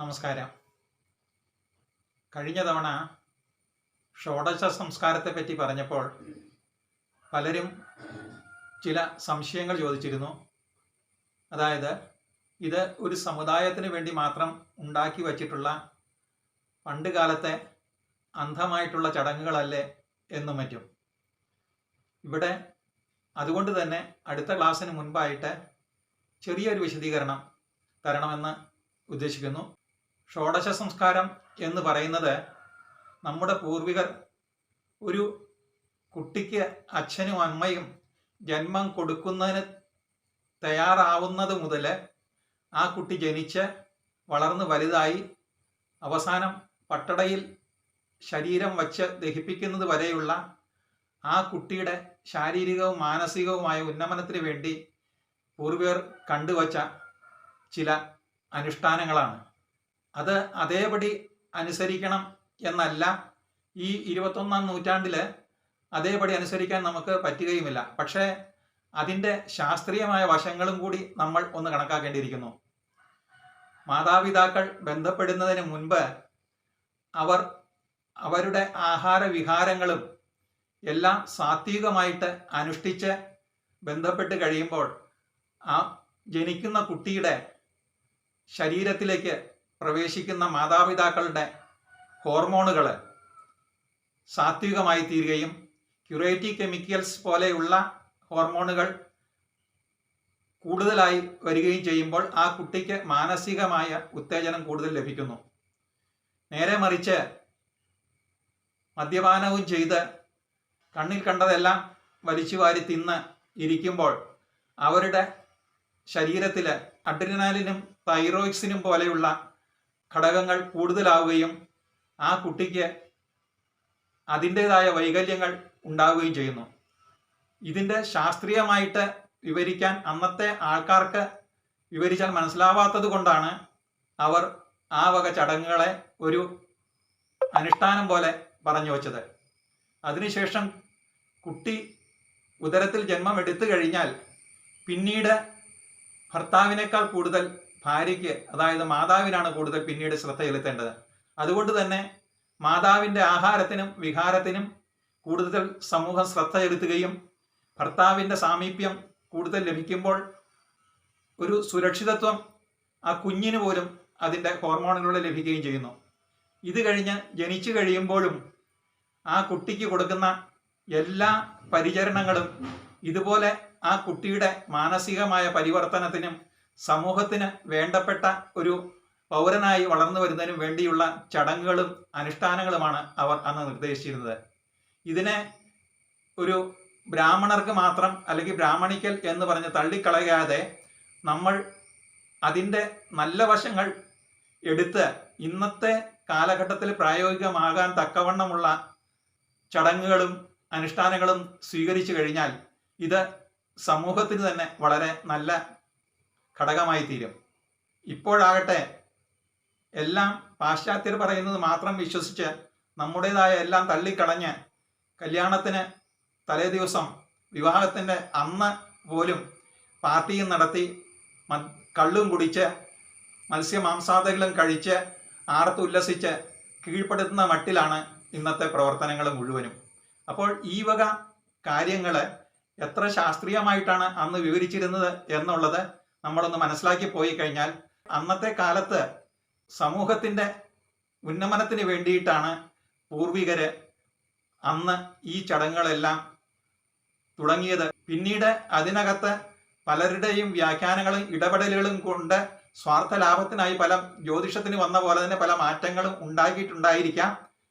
നമസ്കാരം. കഴിഞ്ഞ തവണ ഷോഡശ സംസ്കാരത്തെ പറ്റി പറഞ്ഞപ്പോൾ പലരും ചില സംശയങ്ങൾ ചോദിച്ചിരുന്നു. അതായത് ഇത് ഒരു സമുദായത്തിന് വേണ്ടി മാത്രം ഉണ്ടാക്കി വച്ചിട്ടുള്ള പണ്ട് കാലത്തെ അന്ധമായിട്ടുള്ള ചടങ്ങുകളല്ലേ എന്നും മറ്റും. ഇവിടെ അതുകൊണ്ട് തന്നെ അടുത്ത ക്ലാസ്സിന് മുൻപായിട്ട് ചെറിയൊരു വിശദീകരണം തരണമെന്ന് ഉദ്ദേശിക്കുന്നു. ഷോഡശ സംസ്കാരം എന്ന് പറയുന്നത് നമ്മുടെ പൂർവികർ ഒരു കുട്ടിക്ക് അച്ഛനും അമ്മയും ജന്മം കൊടുക്കുന്നതിന് തയ്യാറാവുന്നത് മുതൽ ആ കുട്ടി ജനിച്ച് വളർന്ന് വലുതായി അവസാനം പട്ടടയിൽ ശരീരം വച്ച് ദഹിപ്പിക്കുന്നത് വരെയുള്ള ആ കുട്ടിയുടെ ശാരീരികവും മാനസികവുമായ ഉന്നമനത്തിന് വേണ്ടി പൂർവികർ കണ്ടുവച്ച ചില അനുഷ്ഠാനങ്ങളാണ്. അത് അതേപടി അനുസരിക്കണം എന്നല്ല. ഈ ഇരുപത്തൊന്നാം നൂറ്റാണ്ടിൽ അതേപടി അനുസരിക്കാൻ നമുക്ക് പറ്റുകയുമില്ല. പക്ഷേ അതിന്റെ ശാസ്ത്രീയമായ വശങ്ങളും കൂടി നമ്മൾ ഒന്ന് കണക്കാക്കേണ്ടിയിരിക്കുന്നു. മാതാപിതാക്കൾ ബന്ധപ്പെടുന്നതിന് മുൻപ് അവർ അവരുടെ ആഹാര വിഹാരങ്ങളും എല്ലാം സാത്വികമായിട്ട് അനുഷ്ഠിച്ച് ബന്ധപ്പെട്ട് കഴിയുമ്പോൾ ആ ജനിക്കുന്ന കുട്ടിയുടെ ശരീരത്തിലേക്ക് പ്രവേശിക്കുന്ന മാതാപിതാക്കളുടെ ഹോർമോണുകൾ സാത്വികമായി തീരുകയും ക്യുറേറ്റി കെമിക്കൽസ് പോലെയുള്ള ഹോർമോണുകൾ കൂടുതലായി വരികയും ചെയ്യുമ്പോൾ ആ കുട്ടിക്ക് മാനസികമായ ഉത്തേജനം കൂടുതൽ ലഭിക്കുന്നു. നേരെ മറിച്ച് മദ്യപാനവും ചെയ്ത് കണ്ണിൽ കണ്ടതെല്ലാം വലിച്ചു വാരി തിന്ന് ഇരിക്കുമ്പോൾ അവരുടെ ശരീരത്തിൽ അഡ്രിനാലിനും തൈറോയിക്സിനും പോലെയുള്ള ഘടകങ്ങൾ കൂടുതലാവുകയും ആ കുട്ടിക്ക് അതിന്റെതായ വൈകല്യങ്ങൾ ഉണ്ടാവുകയും ചെയ്യുന്നു. ഇതിന്റെ ശാസ്ത്രീയമായിട്ട് വിവരിക്കാൻ അന്നത്തെ ആൾക്കാർക്ക് വിവരിച്ചാൽ മനസ്സിലാവാത്തത് കൊണ്ടാണ് അവർ ആ വക ചടങ്ങുകളെ ഒരു അനുഷ്ഠാനം പോലെ പറഞ്ഞു വച്ചത്. അതിനുശേഷം കുട്ടി ഉദരത്തിൽ ജന്മം എടുത്തു കഴിഞ്ഞാൽ പിന്നീട് ഭർത്താവിനേക്കാൾ കൂടുതൽ ഭാര്യയ്ക്ക് അതായത് മാതാവിനാണ് കൂടുതൽ പിന്നീട് ശ്രദ്ധ ചെലുത്തേണ്ടത്. അതുകൊണ്ട് തന്നെ മാതാവിന്റെ ആഹാരത്തിനും വിഹാരത്തിനും കൂടുതൽ സമൂഹം ശ്രദ്ധ ചെലുത്തുകയും ഭർത്താവിന്റെ സാമീപ്യം കൂടുതൽ ലഭിക്കുമ്പോൾ ഒരു സുരക്ഷിതത്വം ആ കുഞ്ഞിന് പോലും അതിന്റെ ഹോർമോണുകളിലൂടെ ലഭിക്കുകയും ചെയ്യുന്നു. ഇത് കഴിഞ്ഞ് ജനിച്ചു കഴിയുമ്പോഴും ആ കുട്ടിക്ക് കൊടുക്കുന്ന എല്ലാ പരിചരണങ്ങളും ഇതുപോലെ ആ കുട്ടിയുടെ മാനസികമായ പരിവർത്തനത്തിനും സമൂഹത്തിന് വേണ്ടപ്പെട്ട ഒരു പൗരനായി വളർന്നു വരുന്നതിനും വേണ്ടിയുള്ള ചടങ്ങുകളും അനുഷ്ഠാനങ്ങളുമാണ് അവർ അന്ന് നിർദ്ദേശിച്ചിരുന്നത്. ഇതിനെ ഒരു ബ്രാഹ്മണർക്ക് മാത്രം അല്ലെങ്കിൽ ബ്രാഹ്മണിക്കൽ എന്ന് പറഞ്ഞ് തള്ളിക്കളയാതെ നമ്മൾ അതിന്റെ നല്ല വശങ്ങൾ എടുത്ത് ഇന്നത്തെ കാലഘട്ടത്തിൽ പ്രായോഗികമാകാൻ തക്കവണ്ണമുള്ള ചടങ്ങുകളും അനുഷ്ഠാനങ്ങളും സ്വീകരിച്ചു കഴിഞ്ഞാൽ ഇത് സമൂഹത്തിന് തന്നെ വളരെ നല്ല ഘടകമായി തീരും ഇപ്പോഴാകട്ടെ എല്ലാം പാശ്ചാത്യർ പറയുന്നത് മാത്രം വിശ്വസിച്ച് നമ്മുടേതായ എല്ലാം തള്ളിക്കളഞ്ഞ് കല്യാണത്തിന് തലേ ദിവസം വിവാഹത്തിന്റെ അന്ന് പോലും പാർട്ടിയും നടത്തി കള്ളും കുടിച്ച് മത്സ്യമാംസാദകളും കഴിച്ച് ആർത്തുല്ലസിച്ച് കീഴ്പ്പെടുത്തുന്ന മട്ടിലാണ് ഇന്നത്തെ പ്രവർത്തനങ്ങൾ മുഴുവനും. അപ്പോൾ ഈ വക കാര്യങ്ങൾ എത്ര ശാസ്ത്രീയമായിട്ടാണ് അന്ന് വിവരിച്ചിരുന്നത് എന്നുള്ളത് നമ്മളൊന്ന് മനസ്സിലാക്കി പോയി കഴിഞ്ഞാൽ അന്നത്തെ കാലത്ത് സമൂഹത്തിന്റെ ഉന്നമനത്തിന് വേണ്ടിയിട്ടാണ് പൂർവികര് അന്ന് ഈ ചടങ്ങുകളെല്ലാം തുടങ്ങിയത്. പിന്നീട് അതിനകത്ത് പലരുടെയും വ്യാഖ്യാനങ്ങളും ഇടപെടലുകളും കൊണ്ട് സ്വാർത്ഥ ലാഭത്തിനായി പല ജ്യോതിഷത്തിന് വന്ന പോലെ തന്നെ പല മാറ്റങ്ങളും ഉണ്ടാക്കിയിട്ടുണ്ടായിരിക്കാം.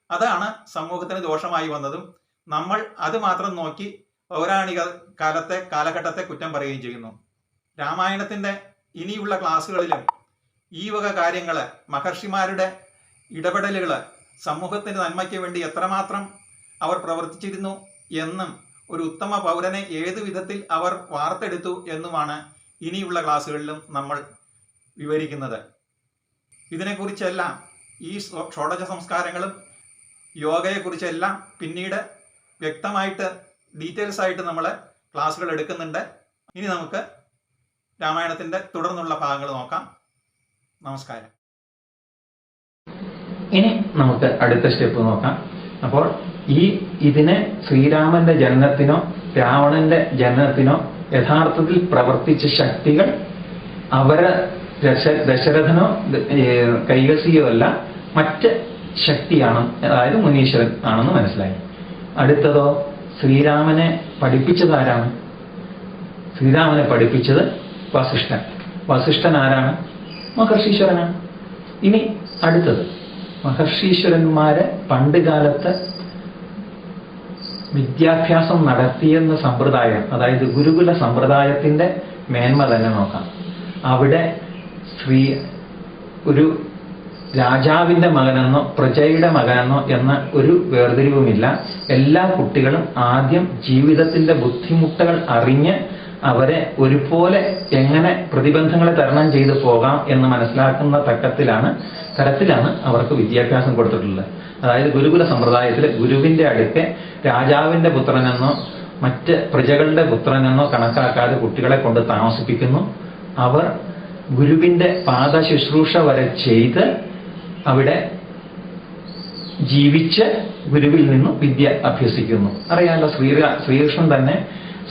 അതാണ് സമൂഹത്തിന് ദോഷമായി വന്നതും നമ്മൾ അത് മാത്രം നോക്കി പൗരാണിക കാലത്തെ കാലഘട്ടത്തെ കുറ്റം പറയുകയും ചെയ്യുന്നു. രാമായണത്തിന്റെ ഇനിയുള്ള ക്ലാസ്സുകളിലും ഈ വക കാര്യങ്ങൾ മഹർഷിമാരുടെ ഇടപെടലുകൾ സമൂഹത്തിന്റെ നന്മയ്ക്ക് വേണ്ടി എത്രമാത്രം അവർ പ്രവർത്തിച്ചിരുന്നു എന്നും ഒരു ഉത്തമ പൗരനെ ഏതു വിധത്തിൽ അവർ വാർത്തെടുത്തു എന്നുമാണ് ഇനിയുള്ള ക്ലാസ്സുകളിലും നമ്മൾ വിവരിക്കുന്നത്. ഇതിനെക്കുറിച്ചെല്ലാം ഈ ഷോഡജ സംസ്കാരങ്ങളും യോഗയെക്കുറിച്ചെല്ലാം പിന്നീട് വ്യക്തമായിട്ട് ഡീറ്റെയിൽസ് ആയിട്ട് നമ്മൾ ക്ലാസ്സുകൾ എടുക്കുന്നുണ്ട് ഇനി നമുക്ക് രാമായണത്തിന്റെ തുടർന്നുള്ള ഭാഗങ്ങൾ നോക്കാം. നമസ്കാരം. ഇനി നമുക്ക് അടുത്ത സ്റ്റെപ്പ് നോക്കാം. അപ്പോൾ ഈ ഇതിനെ ശ്രീരാമന്റെ ജനനത്തിനോ രാവണന്റെ ജനനത്തിനോ യഥാർത്ഥത്തിൽ പ്രവർത്തിച്ച ശക്തികൾ അവരെ ദശ ദശരഥനോ കൈകസിയോ അല്ല മറ്റ് ശക്തിയാണ് അതായത് മുനീശ്വരൻ ആണെന്ന് മനസ്സിലായി. അടുത്തതോ ശ്രീരാമനെ പഠിപ്പിച്ചതാരാണ് ശ്രീരാമനെ പഠിപ്പിച്ചത് വസിഷ്ഠൻ. വസിഷ്ഠൻ ആരാണ് മഹർഷീശ്വരനാണ്. ഇനി അടുത്തത്. മഹർഷീശ്വരന്മാരെ പണ്ട് കാലത്ത് വിദ്യാഭ്യാസം നടത്തിയെന്ന സമ്പ്രദായം അതായത് ഗുരുകുല സമ്പ്രദായത്തിന്റെ മേന്മ തന്നെ നോക്കാം. അവിടെ സ്ത്രീ ഒരു രാജാവിന്റെ മകനെന്നോ പ്രജയുടെ മകനെന്നോ എന്ന ഒരു വേർതിരിവുമില്ല. എല്ലാ കുട്ടികളും ആദ്യം ജീവിതത്തിന്റെ ബുദ്ധിമുട്ടുകൾ അറിഞ്ഞ് അവരെ ഒരുപോലെ എങ്ങനെ പ്രതിബന്ധങ്ങളെ തരണം ചെയ്ത് പോകാം എന്ന് മനസ്സിലാക്കുന്ന തക്കത്തിലാണ് തരത്തിലാണ് അവർക്ക് വിദ്യാഭ്യാസം കൊടുത്തിട്ടുള്ളത്. അതായത് ഗുരുകുല സമ്പ്രദായത്തിൽ ഗുരുവിന്റെ അടുക്കെ രാജാവിന്റെ പുത്രനെന്നോ മറ്റ് പ്രജകളുടെ പുത്രനെന്നോ കണക്കാക്കാതെ കുട്ടികളെ കൊണ്ട് താമസിപ്പിക്കുന്നു. അവർ ഗുരുവിന്റെ പാദ ശുശ്രൂഷ വരെ ചെയ്ത് അവിടെ ജീവിച്ച് ഗുരുവിൽ നിന്നും വിദ്യ അഭ്യസിക്കുന്നു. അറിയാമല്ലോ ശ്രീ ശ്രീകൃഷ്ണൻ തന്നെ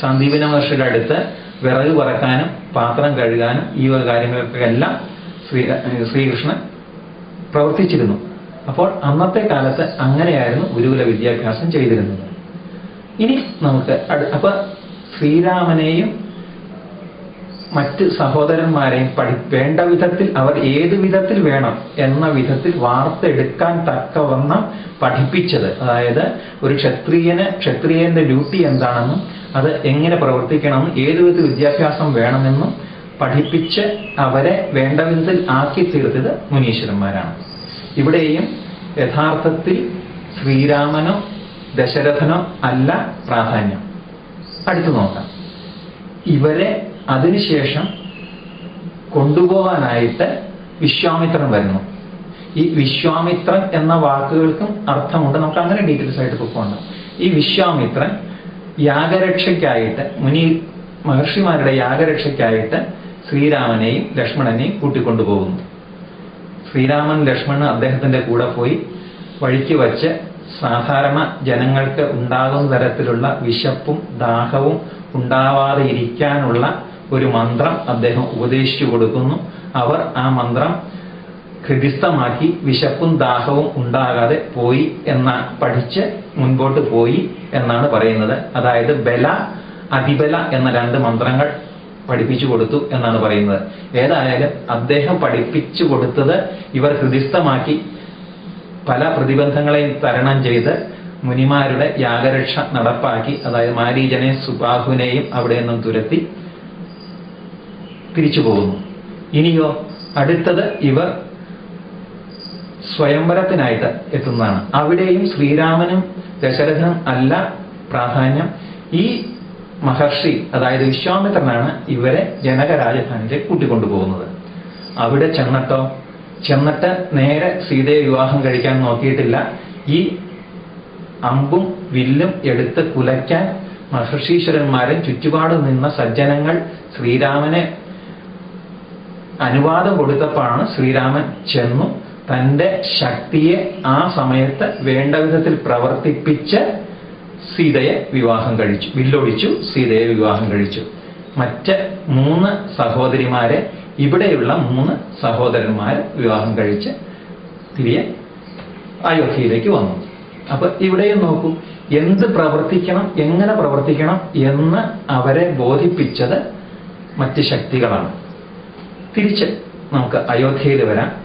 സന്ദീപന മഹർഷിയുടെ അടുത്ത് വിറക് പറക്കാനും പാത്രം കഴുകാനും ഈ വക കാര്യങ്ങൾക്കെല്ലാം ശ്രീ ശ്രീകൃഷ്ണൻ പ്രവർത്തിച്ചിരുന്നു. അപ്പോൾ അന്നത്തെ കാലത്ത് അങ്ങനെയായിരുന്നു ഗുരുകുല വിദ്യാഭ്യാസം ചെയ്തിരുന്നത്. ഇനി നമുക്ക് അപ്പൊ ശ്രീരാമനെയും മറ്റ് സഹോദരന്മാരെയും പഠി വേണ്ട വിധത്തിൽ അവർ ഏത് വിധത്തിൽ വേണം എന്ന വിധത്തിൽ വാർത്തെടുക്കാൻ തക്കവണ്ണം പഠിപ്പിച്ചത്. അതായത് ഒരു ക്ഷത്രിയന് ക്ഷത്രിയന്റെ ഡ്യൂട്ടി എന്താണെന്നും അത് എങ്ങനെ പ്രവർത്തിക്കണമെന്നും ഏത് വിധത്തിൽ വിദ്യാഭ്യാസം വേണമെന്നും പഠിപ്പിച്ച് അവരെ വേണ്ട വിധത്തിൽ ആക്കി തീർത്തത് മുനീശ്വരന്മാരാണ്. ഇവിടെയും യഥാർത്ഥത്തിൽ ശ്രീരാമനോ ദശരഥനോ അല്ല പ്രാധാന്യം. അടുത്തു നോക്കാം. ഇവരെ അതിനുശേഷം കൊണ്ടുപോകാനായിട്ട് വിശ്വാമിത്രൻ വരുന്നു. ഈ വിശ്വാമിത്രൻ എന്ന വാക്കുകൾക്കും അർത്ഥമുണ്ട്. നമുക്ക് അങ്ങനെ ഡീറ്റെയിൽസ് ആയിട്ട് പോകണ്ട ഈ വിശ്വാമിത്രൻ യാഗരക്ഷയ്ക്കായിട്ട് മുനി മഹർഷിമാരുടെ യാഗരക്ഷയ്ക്കായിട്ട് ശ്രീരാമനെയും ലക്ഷ്മണനെയും കൂട്ടിക്കൊണ്ടുപോകുന്നു. ശ്രീരാമൻ ലക്ഷ്മണൻ അദ്ദേഹത്തിന്റെ കൂടെ പോയി വഴിക്ക് വച്ച് സാധാരണ ജനങ്ങൾക്ക് ഉണ്ടാകുന്ന തരത്തിലുള്ള വിശപ്പും ദാഹവും ഉണ്ടാവാതെ ഇരിക്കാനുള്ള ഒരു മന്ത്രം അദ്ദേഹം ഉപദേശിച്ചു കൊടുക്കുന്നു. അവർ ആ മന്ത്രം ഹൃദിസ്ഥമാക്കി വിശപ്പും ദാഹവും ഉണ്ടാകാതെ പോയി എന്ന പഠിച്ച് മുൻപോട്ട് പോയി എന്നാണ് പറയുന്നത്. അതായത് ബല അതിബല എന്ന രണ്ട് മന്ത്രങ്ങൾ പഠിപ്പിച്ചു കൊടുത്തു എന്നാണ് പറയുന്നത്. ഏതായാലും അദ്ദേഹം പഠിപ്പിച്ചു കൊടുത്തത് ഇവർ ഹൃദിസ്ഥമാക്കി പല പ്രതിബന്ധങ്ങളെയും തരണം ചെയ്ത് മുനിമാരുടെ യാഗരക്ഷ നടപ്പാക്കി. അതായത് മാരീജനെയും സുബാഹുവിനെയും അവിടെ നിന്നും തുരത്തി. തിരിച്ചു പോകുന്നു ഇനിയോ അടുത്തത് ഇവർ സ്വയംവരത്തിനായിട്ട് എത്തുന്നതാണ്. അവിടെയും ശ്രീരാമനും ദശരഥനും അല്ല പ്രാധാന്യം. ഈ മഹർഷി അതായത് വിശ്വാമിത്രനാണ് ഇവരെ ജനക രാജധാനിയിലേക്ക് കൂട്ടിക്കൊണ്ടുപോകുന്നത്. അവിടെ ചെന്നിട്ടോ ചെന്നിട്ട് നേരെ സീതയെ വിവാഹം കഴിക്കാൻ നോക്കിയിട്ടില്ല. ഈ അമ്പും വില്ലും എടുത്ത് കുലയ്ക്കാൻ മഹർഷീശ്വരന്മാരെ ചുറ്റുപാട് നിന്ന സജ്ജനങ്ങൾ ശ്രീരാമനെ അനുവാദം കൊടുത്തപ്പോഴാണ് ശ്രീരാമൻ ചെന്നു തന്റെ ശക്തിയെ ആ സമയത്ത് വേണ്ട വിധത്തിൽ പ്രവർത്തിപ്പിച്ച് സീതയെ വിവാഹം കഴിച്ചു വില്ലൊടിച്ചു സീതയെ വിവാഹം കഴിച്ചു. മറ്റ് മൂന്ന് സഹോദരിമാരെ ഇവിടെയുള്ള മൂന്ന് സഹോദരന്മാരെ വിവാഹം കഴിച്ച് തിരികെ അയോധ്യയിലേക്ക് വന്നു. അപ്പൊ ഇവിടെയും നോക്കൂ എന്ത് പ്രവർത്തിക്കണം എങ്ങനെ പ്രവർത്തിക്കണം എന്ന് അവരെ ബോധിപ്പിച്ചത് മറ്റ് ശക്തികളാണ്. തിരിച്ച് നമുക്ക് അയോധ്യയിൽ വരാം.